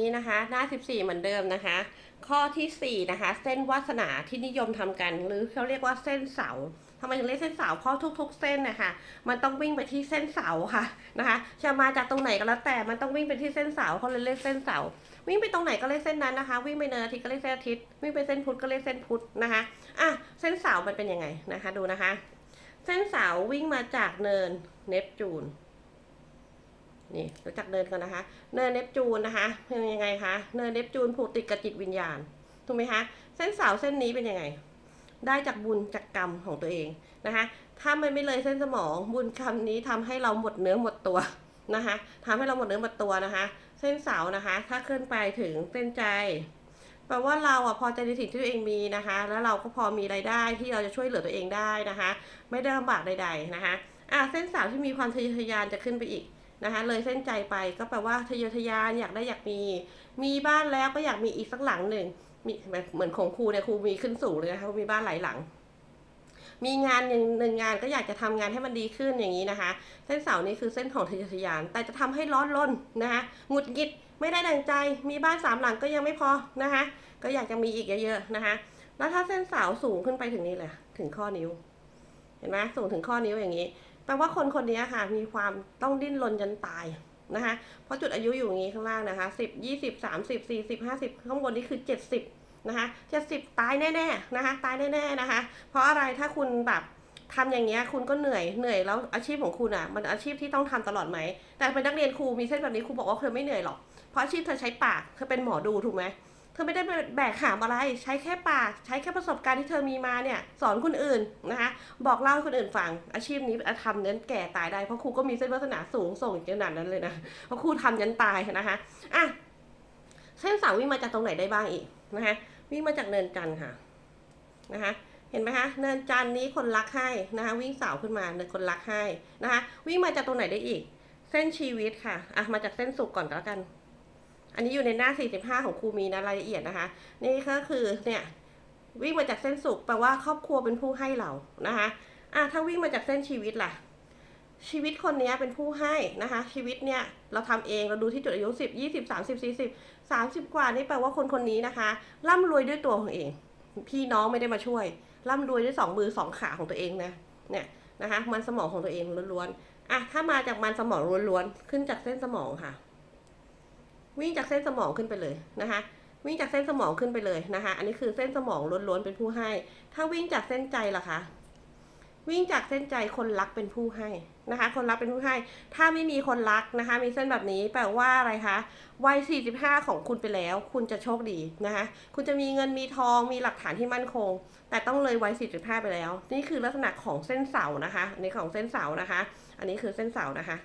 นี้นะคะ หน้า 14 เหมือนเดิมนะคะ ข้อที่ 4 นะคะ เส้นวาสนาที่นิยมทำกัน หรือเขาเรียกว่าเส้นเสาทำไมถึงเรียกเส้นเสาเพราะทุก ๆ เส้นนะคะมันต้องวิ่งไปที่เส้นเสาค่ะนะคะจะมาจากตรงไหนก็แล้วแต่มันต้องวิ่งไปที่เส้นเสาเขาเลยเรียกเส้นเสา วิ่งไปตรงไหนก็เรียกเส้นนั้นนะคะ วิ่งไปเนินอาทิตย์ก็เรียกเส้นอาทิตย์วิ่งไปเส้นพุธก็เรียกเส้นพุธนะคะอะเส้นเสามันเป็นยังไงนะคะ ดูนะคะ เส้นเสาวิ่งมาจากเนินเนปจูน นี่รู้จักเนินกันนะคะ เนินเนปจูนนะคะเป็นยังไงคะเนินเนปจูนผูกติดกับจิตวิญญาณถูกไหมคะเส้นเสาเส้นนี้เป็นยังไง ได้จากบุญจากกรรมของตัวเองนะคะถ้ามันไม่เลยเส้นสมองบุญกรรมนี้ทำให้เราหมดเนื้อหมดตัวนะคะทำให้เราหมดเนื้อหมดตัวนะคะ เส้นเสานะคะ ถ้าขึ้นไปถึงเส้นใจแปลว่าเราอะพอใจในสิ่งที่ตัวเองมีนะคะ แล้วเราก็พอมีรายได้ที่เราจะช่วยเหลือตัวเองได้นะคะ ไม่ได้ลำบากใดๆนะคะอะเส้นเสาที่มีความทะเยอทะยานจะขึ้นไปอีก นะคะเลยเส้นใจไปก็แปลว่าทะเยอทะยานอยากได้อยากมี มีบ้านแล้วก็อยากมีอีกสักหลังหนึ่งมีแบบเหมือนของครูเนี่ยครูมีขึ้นสูงเลยนะคะมีบ้านหลายหลัง มีงานหนึ่งหนึ่งงานก็อยากจะทำงานให้มันดีขึ้นอย่างนี้นะคะ เส้นเสานี้คือเส้นของทะเยอทะยาน แต่จะทำให้ร้อนรนนะคะหงุดหงิดไม่ได้ดังใจ มีบ้านสามหลังก็ยังไม่พอนะคะก็อยากจะมีอีกเยอะๆนะคะแล้วถ้าเส้นเสาสูงขึ้นไปถึงนี่เลยถึงข้อนิ้ว เห็นไหมสูงถึงข้อนิ้วอย่างนี้ ลว่าคนคนนี้ค่ะมีความต้องดิ้นรนจนตายนะคะ เพราะจุดอายุอยู่อย่างนี้ข้างล่างนะคะสิบยี่สิบสามสิบสี่สิบห้าสิบข้างบนนี่คือเจ็ดสิบนะคะเจ็ดสิบตายแน่ๆนะคะ ตายแน่ๆนะคะ เพราะอะไรถ้าคุณแบบทำอย่างเงี้ยคุณก็เหนื่อยเหนื่อยแล้วอาชีพของคุณอะ มันอาชีพที่ต้องทำตลอดไหม แต่เป็นนักเรียนครูมีเส้นแบบนี้ครูบอกว่าเธอไม่เหนื่อยหรอกเพราะอาชีพเธอใช้ปากเธอเป็นหมอดูถูกไหม ธอไม่ได้แบกหามอะไร ใช้แค่ปาก ใช้แค่ประสบการณ์ที่เธอมีมาเนี่ย สอนคนอื่นนะคะ บอกเล่าให้คนอื่นฟัง อาชีพนี้ทำนั้นแก่ตายได้ เพราะครูก็มีเส้นวาสนาสูงส่งขนาดนั้นเลยนะ เพราะครูทำยันตายนะคะ อะ เส้นสาววิ่งมาจากตรงไหนได้บ้างอีกนะคะ วิ่งมาจากเนินจันทร์ค่ะ นะคะ เห็นไหมคะ เนินจันทร์นี้คนรักให้นะคะ วิ่งสาวขึ้นมาเนินคนรักให้นะคะ วิ่งมาจากตรงไหนได้อีก เส้นชีวิตค่ะ อะ มาจากเส้นสุกก่อนก็แล้วกัน อันนี้อยู่ในหน้า 45 ของครูมีนะรายละเอียดนะคะ นี่ก็คือเนี่ยวิ่งมาจากเส้นสุกแปลว่าครอบครัวเป็นผู้ให้เรานะคะอะถ้าวิ่งมาจากเส้นชีวิตล่ะ ชีวิตคนนี้เป็นผู้ให้นะคะ ชีวิตเนี่ยเราทำเองเราดูที่จุดอายุ10 20 30 40 30 กว่านี่แปลว่าคนคนนี้นะคะ ร่ำรวยด้วยตัวของเอง พี่น้องไม่ได้มาช่วย ร่ำรวยด้วยสองมือสองขาของตัวเองนะเนี่ยนะคะ มันสมองของตัวเองล้วนๆอะถ้ามาจากมันสมองล้วนๆขึ้นจากเส้นสมองค่ะ วิ่งจากเส้นสมองขึ้นไปเลยนะคะ วิ่งจากเส้นสมองขึ้นไปเลยนะคะ อันนี้คือเส้นสมองล้วนๆเป็นผู้ให้ ถ้าวิ่งจากเส้นใจล่ะคะ วิ่งจากเส้นใจคนรักเป็นผู้ให้นะคะ คนรักเป็นผู้ให้ ถ้าไม่มีคนรักนะคะ มีเส้นแบบนี้แปลว่าอะไรคะวัย 45 ของคุณไปแล้ว คุณจะโชคดีนะคะ คุณจะมีเงินมีทองมีหลักฐานที่มั่นคง แต่ต้องเลยวัย 45 ไปแล้ว นี่คือลักษณะของเส้นเสานะคะอันนี้ของเส้นเสานะคะ อันนี้คือเส้นเสานะคะ